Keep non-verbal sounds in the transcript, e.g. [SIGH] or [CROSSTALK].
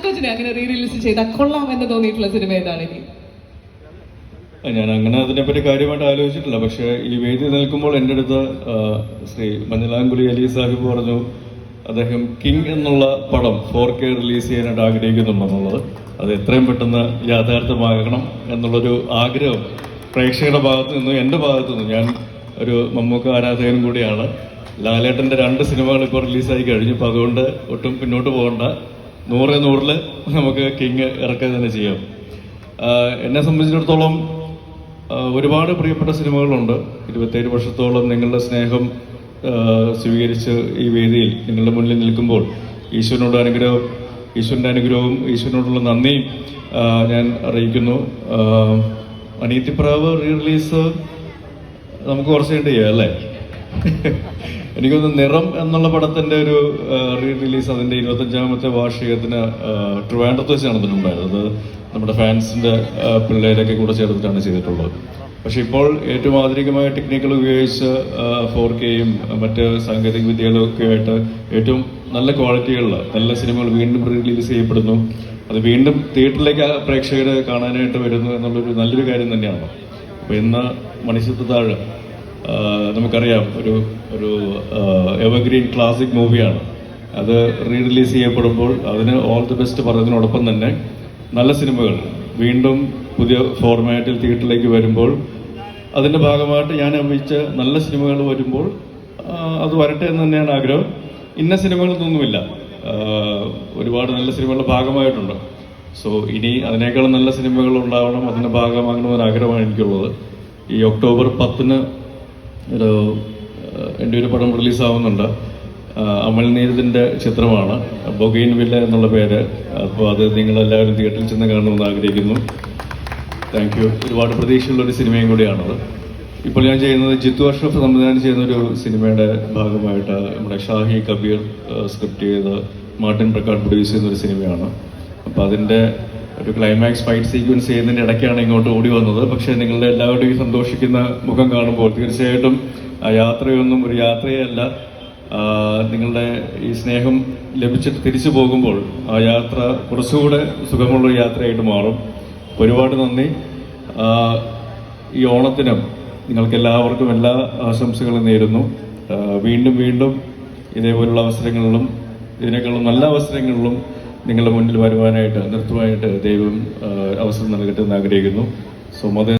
ചാക്കോച്ചിനെ അങ്ങനെ re release ചെയ്താൽ കൊള്ളാം എന്ന് തോന്നിയിട്ടുള്ള സിനിമ ഏതാണ് ഇനി? ഞാൻ അങ്ങനെ അതിനെപ്പറ്റി കാര്യമായിട്ട് ആലോചിച്ചിട്ടില്ല. പക്ഷേ ഈ വേദി നിൽക്കുമ്പോൾ എന്റെ അടുത്ത് ശ്രീ മഞ്ഞലാംകുലി അലി സാഹിബ് പറഞ്ഞു അദ്ദേഹം കിങ് എന്നുള്ള പടം ഫോർ കെ റിലീസ് ചെയ്യാനായിട്ട് ആഗ്രഹിക്കുന്നുണ്ടെന്നുള്ളത് അത് എത്രയും പെട്ടെന്ന് യാഥാർത്ഥ്യമാകണം എന്നുള്ളൊരു ആഗ്രഹം പ്രേക്ഷകരുടെ ഭാഗത്തു നിന്നും എന്റെ ഭാഗത്തു നിന്നും. ഞാൻ ഒരു മമ്മൂക്ക ആരാധകനും കൂടിയാണ്. ലാലേട്ടന്റെ രണ്ട് സിനിമകൾ ഇപ്പോൾ റിലീസായി കഴിഞ്ഞു. അപ്പോൾ അതുകൊണ്ട് ഒട്ടും പിന്നോട്ട് പോകണ്ട. നൂറ് നൂറിൽ നമുക്ക് കിങ് ഇറക്കുക തന്നെ ചെയ്യാം. എന്നെ സംബന്ധിച്ചിടത്തോളം ഒരുപാട് പ്രിയപ്പെട്ട സിനിമകളുണ്ട്. ഇരുപത്തേഴ് വർഷത്തോളം നിങ്ങളുടെ സ്നേഹം സ്വീകരിച്ച് ഈ വേദിയിൽ നിങ്ങളുടെ മുന്നിൽ നിൽക്കുമ്പോൾ ഈശ്വരനോട് അനുഗ്രഹം ഈശ്വരന്റെ അനുഗ്രഹവും ഈശ്വരനോടുള്ള നന്ദിയും ഞാൻ അറിയിക്കുന്നു. അനീതിപ്രാവ് റീ റിലീസ് നമുക്ക് കുറച്ച് കഴിഞ്ഞിട്ട് ചെയ്യാം അല്ലേ? [LAUGHS] എനിക്കൊന്ന് നിറം എന്നുള്ള പടത്തിന്റെ ഒരു റീ റിലീസ് അതിന്റെ ഇരുപത്തഞ്ചാമത്തെ വാർഷികത്തിന് ട്രിവാൻഡ്രത്ത് വെച്ച് നടന്നിട്ടുണ്ടായിരുന്നത് നമ്മുടെ ഫാൻസിന്റെ പിള്ളേരൊക്കെ കൂടെ ചേർത്തിട്ടാണ് ചെയ്തിട്ടുള്ളത്. പക്ഷെ ഇപ്പോൾ ഏറ്റവും ആധുനികമായ ടെക്നിക്കുകൾ ഉപയോഗിച്ച് ഫോർ കെയും മറ്റ് സാങ്കേതിക വിദ്യകളും ഒക്കെ ആയിട്ട് ഏറ്റവും നല്ല ക്വാളിറ്റിയുള്ള നല്ല സിനിമകൾ വീണ്ടും റിലീസ് ചെയ്യപ്പെടുന്നു. അത് വീണ്ടും തിയേറ്ററിലേക്ക് പ്രേക്ഷകർ കാണാനായിട്ട് വരുന്നു എന്നുള്ളൊരു നല്ലൊരു കാര്യം തന്നെയാണ്. അപ്പോൾ ഇന്ന് മണിശത്ത് താഴ് നമുക്കറിയാം ഒരു ഒരു എവർഗ്രീൻ ക്ലാസിക് മൂവിയാണ് അത് റീ റിലീസ് ചെയ്യപ്പെടുമ്പോൾ അതിന് ഓൾ ദി ബെസ്റ്റ് പറഞ്ഞതിനോടൊപ്പം തന്നെ നല്ല സിനിമകൾ വീണ്ടും പുതിയ ഫോർമാറ്റിൽ തിയേറ്ററിലേക്ക് വരുമ്പോൾ അതിന്റെ ഭാഗമായിട്ട് ഞാൻ അഭിനയിച്ച നല്ല സിനിമകൾ വരുമ്പോൾ അത് വരട്ടെ എന്ന് തന്നെയാണ് ആഗ്രഹം. ഇന്ന സിനിമകളൊന്നുമില്ല. ഒരുപാട് നല്ല സിനിമകളുടെ ഭാഗമായിട്ടുണ്ട്. സോ ഇനി അതിനേക്കാളും നല്ല സിനിമകൾ ഉണ്ടാവണം അതിന്റെ ഭാഗമാകണമെന്ന് ആഗ്രഹമാണ് എനിക്കുള്ളത്. ഈ ഒക്ടോബർ പത്തിന് ഒരു എന്റെ ഒരു പടം റിലീസാവുന്നുണ്ട്. അമൽ നീരദിന്റെ ചിത്രമാണ്. ബൊഗൈൻ വില്ല എന്നുള്ള പേര്. അപ്പോൾ അത് നിങ്ങളെല്ലാവരും തിയേറ്ററിൽ ചെന്ന് കാണണമെന്ന് ആഗ്രഹിക്കുന്നു. താങ്ക് യു ഒരുപാട് പ്രതീക്ഷയുള്ള ഒരു സിനിമയും കൂടിയാണത്. ഇപ്പോൾ ഞാൻ ചെയ്യുന്നത് ജിത്തു അഷ്റഫ് സംവിധാനം ചെയ്യുന്ന ഒരു സിനിമയുടെ ഭാഗമായിട്ട് നമ്മുടെ ഷാഹി കബീർ സ്ക്രിപ്റ്റ് ചെയ്ത് മാർട്ടിൻ പ്രക്കാട് പ്രൊഡ്യൂസ് ചെയ്യുന്ന ഒരു സിനിമയാണ്. അപ്പോൾ അതിന്റെ ഒരു ക്ലൈമാക്സ് ഫൈറ്റ് സീക്വൻസ് ചെയ്യുന്നതിന്റെ ഇടയ്ക്കാണ് ഇങ്ങോട്ട് ഓടി വന്നത്. പക്ഷേ നിങ്ങളുടെ എല്ലാവരുടെയും സന്തോഷിക്കുന്ന മുഖം കാണുമ്പോൾ തീർച്ചയായിട്ടും യാത്രയൊന്നും ഒരു യാത്രയല്ല. നിങ്ങളുടെ ഈ സ്നേഹം ലഭിച്ചിട്ട് തിരിച്ചു പോകുമ്പോൾ ആ യാത്ര കുറച്ചുകൂടെ സുഖമുള്ള യാത്രയായിട്ട് മാറും. ഒരുപാട് നന്ദി. ഈ ഓണത്തിനും നിങ്ങൾക്ക് എല്ലാവർക്കും എല്ലാ ആശംസകളും നേരുന്നു. വീണ്ടും വീണ്ടും ഇതേപോലുള്ള അവസരങ്ങളിലും ഇതിനേക്കാളും നല്ല അവസരങ്ങളിലും നിങ്ങളുടെ മുന്നിൽ വരുവാനായിട്ട് നിർത്തുവാനായിട്ട് ദൈവം അവസരം നൽകട്ടെ എന്ന് ആഗ്രഹിക്കുന്നു. സോ മത